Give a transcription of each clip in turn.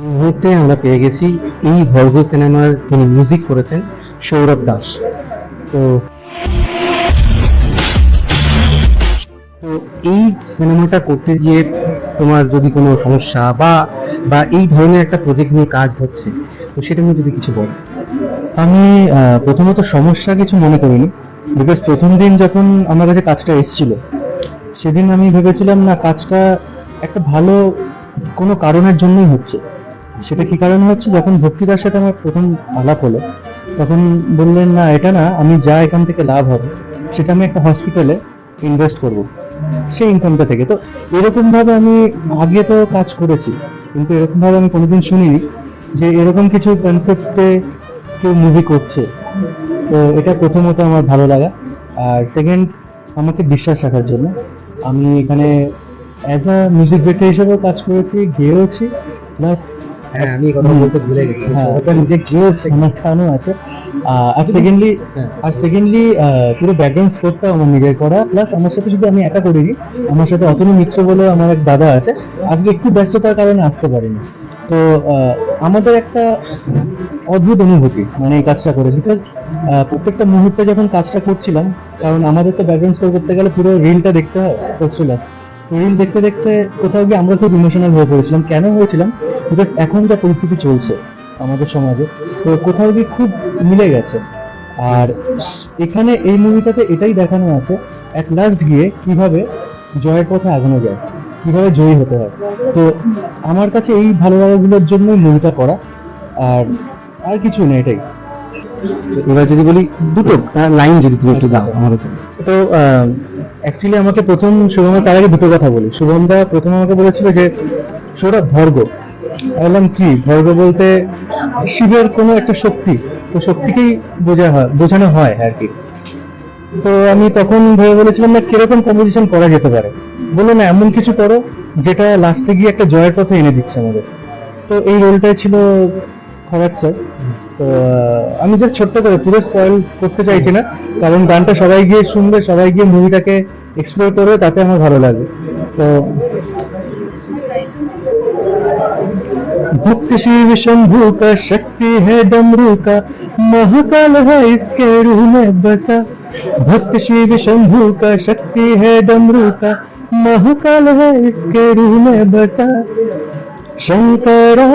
মুহূর্তে আমরা পেয়ে গেছি এই ভর্গ সিনেমার যিনি মিউজিক করেছেন, সৌরভ দাস। তো তো এই সিনেমাটা করতে গিয়ে তোমার যদি কোনো সমস্যা বা বা এই ধরনের একটা প্রজেক্ট নিয়ে কাজ হচ্ছে, তো সেটা নিয়ে যদি কিছু বল। আমি প্রথমত সমস্যা কিছু মনে করিনি বিকজ প্রথম দিন যখন আমার কাছে কাজটা এসেছিল, সেদিন আমি ভেবেছিলাম না, কাজটা একটা ভালো কোনো কারণের জন্যই হচ্ছে। সেটা কি কারণে হচ্ছে? যখন ভক্তিদার সাথে আমার প্রথম আলাপ হলো, তখন বললেন, না, এটা না, আমি যা এখান থেকে লাভ হবে, সেটা আমি একটা হসপিটালে ইনভেস্ট করব। সেই ইনকামটা থেকে। তো এরকম ভাবে আমি আগে তো কাজ করেছি, কিন্তু এরকম ভাবে আমি কোনোদিন শুনিনি যে এরকম কিছু কনসেপ্টে কেউ মুভি করছে। তো এটা প্রথমত আমার ভালো লাগা। আর সেকেন্ড আমাকে বিশ্বাস রাখার জন্য। আমি এখানে অ্যাজ আ মিউজিক ডিরেক্টর হিসেবেও কাজ করেছি, গেয়েওছি প্লাস হ্যাঁ আমি কথা বলতে ভুলে গেছি। ওটা নিজে গেয়েওছে আমার গানও আছে আর সেকেন্ডলি। আর সেকেন্ডলি পুরো ব্যাকগ্রাউন্ড স্কোরটা আমার নিজের করা। প্লাস আমার সাথে শুধু আমি একা করিনি আমার সাথে অতনু মিত্র বলে আমার এক দাদা আছে। আজকে একটু ব্যস্ততার কারণে আসতে পারিনি। তো আহ, আমাদের একটা অদ্ভুত অনুভূতি মানে এই কাজটা করে। বিকজ প্রত্যেকটা মুহূর্তে যখন কাজটা করছিলাম কারণ আমাদের তো ব্যাকগ্রাউন্ড স্কোর করতে গেলে পুরো রিলটা দেখতে হয় রিল দেখতে দেখতে কোথাও গিয়ে আমরা খুব ইমোশনাল হয়ে পড়েছিলাম। কেন হয়েছিলাম? বিকজ এখন যা পরিস্থিতি চলছে আমাদের সমাজে তো কোথাও গিয়ে খুব মিলে গেছে। আর এখানে এই মুভিটাতে এটাই দেখানো আছে অ্যাট লাস্ট গিয়ে কীভাবে জয়ের পথে আগানো যায় কীভাবে জয়ী হতে হয়। তো আমার কাছে এই ভালো লাগাগুলোর জন্যই মুভিটা করা আর আর কিছু নেই এটাই। এবার যদি বলি দুটো লাইন যদি তুমি একটু দাও আমার কাছে। তো অ্যাকচুয়ালি আমাকে প্রথম শুভম তার আগে দুটো কথা বলি। শুভম দা প্রথম আমাকে বলেছিল যে সৌরভ ভর্গ বললাম কি? ভর্গ বলতে শিবের কোনো একটা শক্তি, তো শক্তিকেই বোঝা হয়, বোঝানো হয় আর কি। তো আমি তখন ভেবে বলেছিলাম, না, কীরকম কম্পোজিশন করা যেতে পারে? বলল, না, এমন কিছু করো, যেটা লাস্টে গিয়ে একটা জয়ের পথে এনে দিচ্ছে আমাদের। তো এই রোলটাই ছিল খরাজ স্যার তো আমি জাস্ট ছোট্ট করে, পুরো স্পয়েল করতে চাইছি না, কারণ গানটা সবাই গিয়ে শুনবে, সবাই গিয়ে মুভিটাকে এক্সপ্লোর করবে, তাতে আমার ভালো লাগে তো भक्त शिव शंभु का शक्ति है डमरू का। महाकाल है इसके रूह में बसा। भक्त शिव शंभु का शक्ति है डमरू का। महाकाल है इसके रूह में बसा। Shankara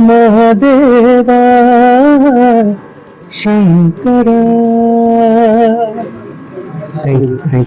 Mahadeva. Shankara thank you thank